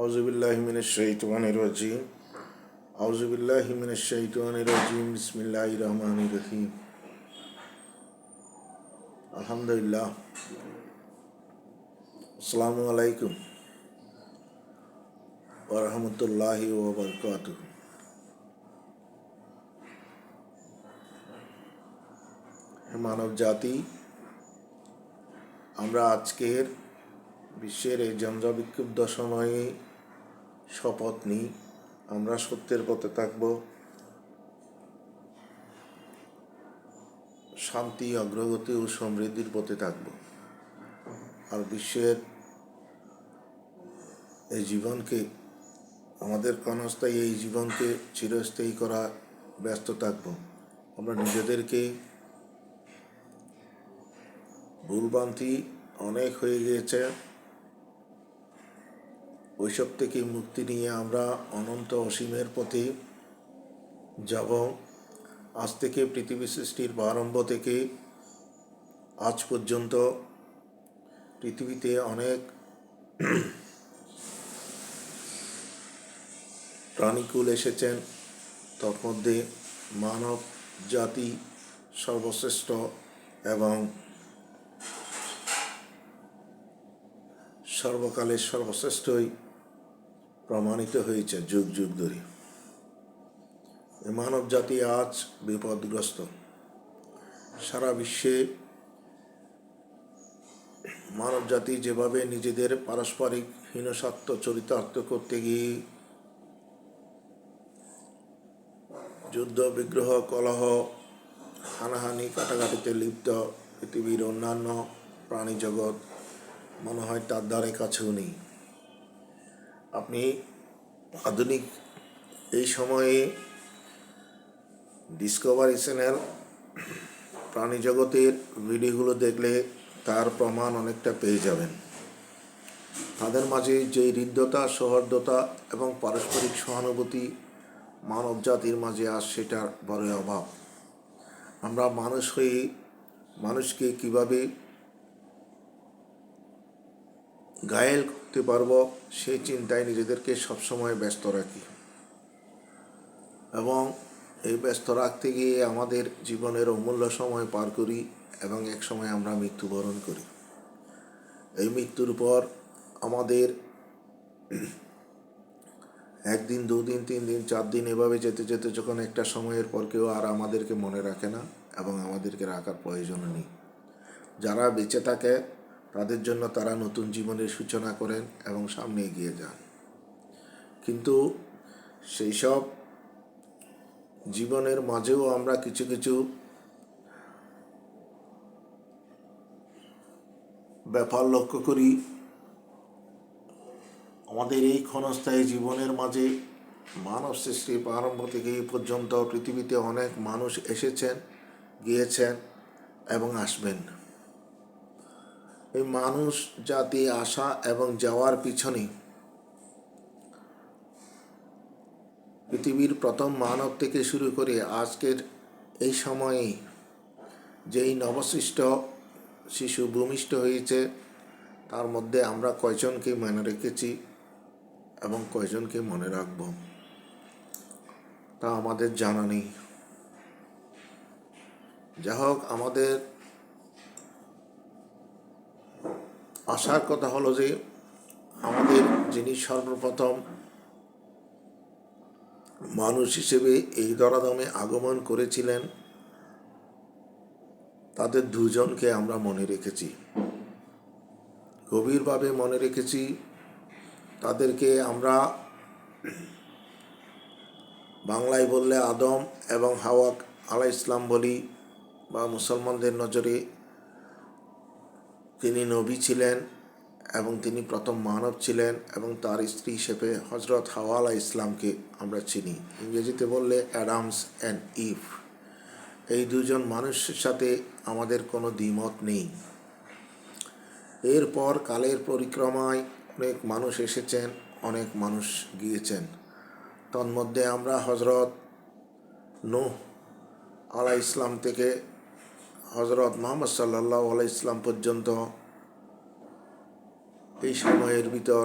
আউজুবিল্লাহমিনশাহিতমানজিম আউজুবিল্লাহমিনশাহিতমানজিম বিসমিল্লাহ রহমান রহিম আলহামদুলিল্লাহ। আসসালামু আলাইকুম ওরহমতুল্লাহ ওবরকাত মানব জাতি আমরা আজকের বিশ্বের এই জঞ্জাবিক্ষুব্ধ সময়ে শপথ নিই। আমরা সত্যের পথে থাকব। শান্তি, অগ্রগতি ও সমৃদ্ধির পথে থাকব। আর বিশ্বের এই জীবনকে, আমাদের ক্ষণস্থায়ী এই জীবনকে চিরস্থায়ী করা ব্যস্ত থাকব। আমরা নিজেদেরকে ভুলভ্রান্তি অনেক হয়ে গিয়েছে। ওইসব থেকে মুক্তি নিয়ে আমরা অনন্ত অসীমের পথে যাব। আজ থেকে পৃথিবী সৃষ্টির প্রারম্ভ থেকে আজ পর্যন্ত পৃথিবীতে অনেক প্রাণীকুল এসেছেন। তন্মধ্যে মানব জাতি সর্বশ্রেষ্ঠ এবং সর্বকালের সর্বশ্রেষ্ঠই প্রমাণিত হয়েছে যুগ যুগ ধরে। মানব জাতি আজ বিপদগ্রস্ত। সারা বিশ্বে মানব জাতি যেভাবে নিজেদের পারস্পরিক হীনস্বার্থ চরিতার্থ করতে গিয়ে যুদ্ধ, বিগ্রহ, কলহ, হানাহানি, কাটাকাটিতে লিপ্ত পৃথিবীর অন্যান্য প্রাণী জগৎ মনে হয় তার দ্বারে কাছেও নেই। আপনি আধুনিক এই সময়ে ডিসকভারি চ্যানেল প্রাণী জগতের ভিডিওগুলো দেখলে তার প্রমাণ অনেকটা পেয়ে যাবেন। তাদের মাঝে যে হৃদ্যতা, সৌহার্দ্যতা এবং পারস্পরিক সহানুভূতি মানব জাতির মাঝে আজ সেটার বড় অভাব। আমরা মানুষ হয়ে মানুষকে কীভাবে ঘায়েল করতে পারব সেই চিন্তায় নিজেদেরকে সবসময় ব্যস্ত রাখি। এবং এই ব্যস্ত রাখতে গিয়ে আমাদের জীবনের অমূল্য সময় পার করি এবং এক সময় আমরা মৃত্যুবরণ করি। এই মৃত্যুর পর আমাদের একদিন, দুদিন তিন দিন চার দিন এভাবে যেতে যেতে যখন একটা সময়ের পর কেউ আর আমাদেরকে মনে রাখে না এবং আমাদেরকে রাখার প্রয়োজন নেই। যারা বেঁচে থাকে তাদের জন্য তারা নতুন জীবনের সূচনা করেন এবং সামনে এগিয়ে যান। কিন্তু সেই সব জীবনের মাঝেও আমরা কিছু কিছু ব্যাপার লক্ষ্য করি। আমাদের এই ক্ষণস্থায়ী জীবনের মাঝে মানব সৃষ্টির প্রারম্ভ থেকে এই পর্যন্ত পৃথিবীতে অনেক মানুষ এসেছেন, গিয়েছেন এবং আসবেন। এই মানুষ জাতি আসা এবং যাওয়ার পিছনে পৃথিবীর প্রথম মানব থেকে শুরু করে আজকের এই সময়ে যেই নবসৃষ্ট শিশু ভূমিষ্ঠ হয়েছে, তার মধ্যে আমরা কয়জনকে মনে রেখেছি এবং কয়জনকে মনে রাখব? তা আমাদের জানা নেই। যা হোক আমাদের আসার কথা হলো যে, আমাদের যিনি সর্বপ্রথম মানুষ হিসেবে এই দরাদমে আগমন করেছিলেন, তাদের দুজনকে আমরা মনে রেখেছি। গভীরভাবে মনে রেখেছি, তাদেরকে আমরা বাংলায় বললে আদম এবং হাওয়াক আলা ইসলাম বলি বা মুসলমানদের নজরে তিনি নবী ছিলেন এবং তিনি প্রথম মানব ছিলেন এবং তার স্ত্রী হিসেবে হজরত হাওয়ালা ইসলামকে আমরা চিনি। ইংরেজিতে বললে অ্যাডামস অ্যান্ড ইফ এই দুজন মানুষের সাথে আমাদের কোনো দ্বিমত নেই। এরপর কালের পরিক্রমায় অনেক মানুষ এসেছেন, অনেক মানুষ গিয়েছেন। তন্মধ্যে আমরা হজরত নো আলা ইসলাম থেকে হজরত মোহাম্মদ সাল্লাহ আলাই ইসলাম পর্যন্ত এই সময়ের ভিতর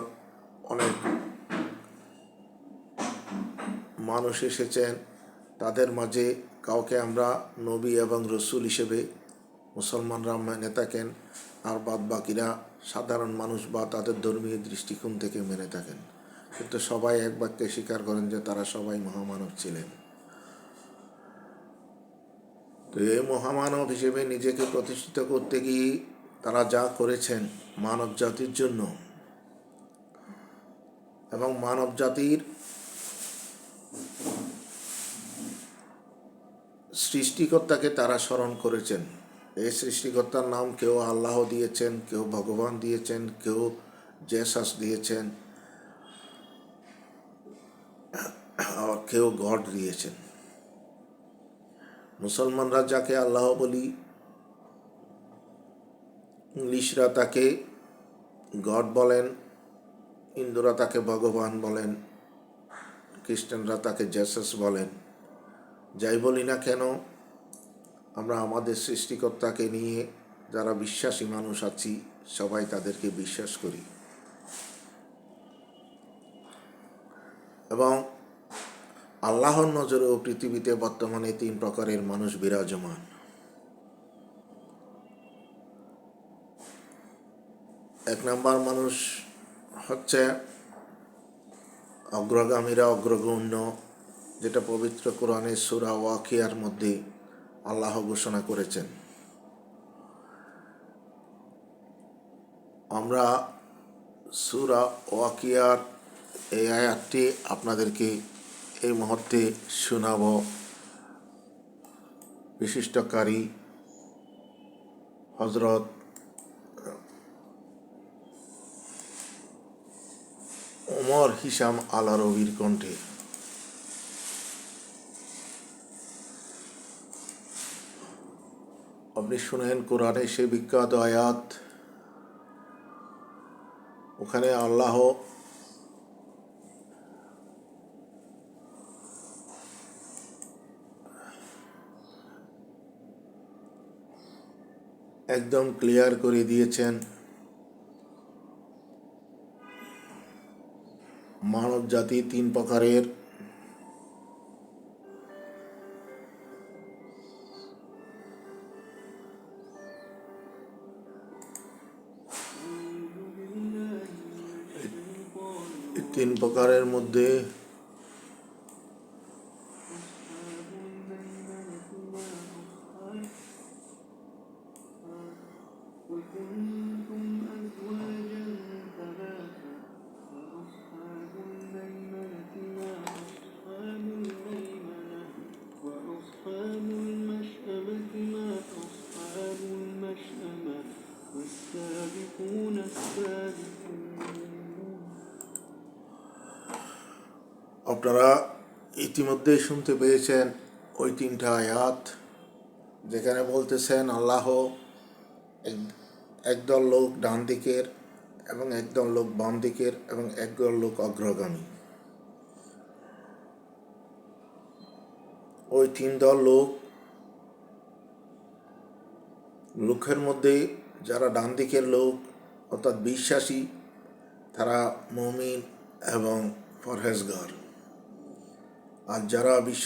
অনেক মানুষ এসেছেন। তাদের মাঝে কাউকে আমরা নবী এবং রসুল হিসেবে মুসলমানরা মেনে থাকেন আর বাদ বাকিরা সাধারণ মানুষ বা তাদের ধর্মীয় দৃষ্টিকোণ থেকে মেনে থাকেন। কিন্তু সবাই এক বাক্যে স্বীকার করেন যে তারা সবাই মহামানব ছিলেন। তো এই মহামানব হিসেবে নিজেকে প্রতিষ্ঠিত করতে গিয়ে তারা যা করেছেন মানব জাতির জন্য। এবং মানব জাতির সৃষ্টিকর্তাকে তারা স্মরণ করেছেন। এই সৃষ্টিকর্তার নাম কেউ আল্লাহ দিয়েছেন, কেউ ভগবান দিয়েছেন, কেউ জেসাস দিয়েছেন আবার কেউ গড দিয়েছেন। মুসলমানরা যাকে আল্লাহ বলি, ইংলিশরা তাকে গড বলেন, হিন্দুরা তাকে ভগবান বলেন, খ্রিস্টানরা তাকে জেসাস বলেন। যাই বলি না কেন, আমরা আমাদের সৃষ্টিকর্তাকে নিয়ে যারা বিশ্বাসী মানুষ আছি, সবাই তাদেরকে বিশ্বাস করি। এবং আল্লাহর নজরেও পৃথিবীতে বর্তমানে তিন প্রকারের মানুষ বিরাজমান। এক নাম্বার মানুষ হচ্ছে অগ্রগামীরা অগ্রগণ্য, যেটা পবিত্র কোরআনের সুরা ওয়াকিয়ার মধ্যে আল্লাহ ঘোষণা করেছেন। আমরা সুরা ওয়াকিয়ার এই আয়াতটি আপনাদেরকে এই মুহূর্তে শোনাব বিশিষ্টকারী হজরত ওমর হিসাম আলা রবির কণ্ঠে। আপনি শুনেন কোরআনে সে বিখ্যাত আয়াত, ওখানে আল্লাহ একদম ক্লিয়ার করে দিয়েছেন। মানব জাতি তিন প্রকারের। তিন প্রকারের মধ্যে আপনারা ইতিমধ্যেই শুনতে পেয়েছেন ওই তিনটা আয়াত যেখানে বলতেছেন, আল্লাহ একদল লোক ডান দিকের এবং একদল লোক বাম দিকের এবং একদল লোক অগ্রগামী। ওই তিন দল লোক লোকের মধ্যে যারা ডান দিকের লোক অর্থাৎ বিশ্বাসী, তারা মমিন এবং পরহেজগার। আর যারা বিশ্বাস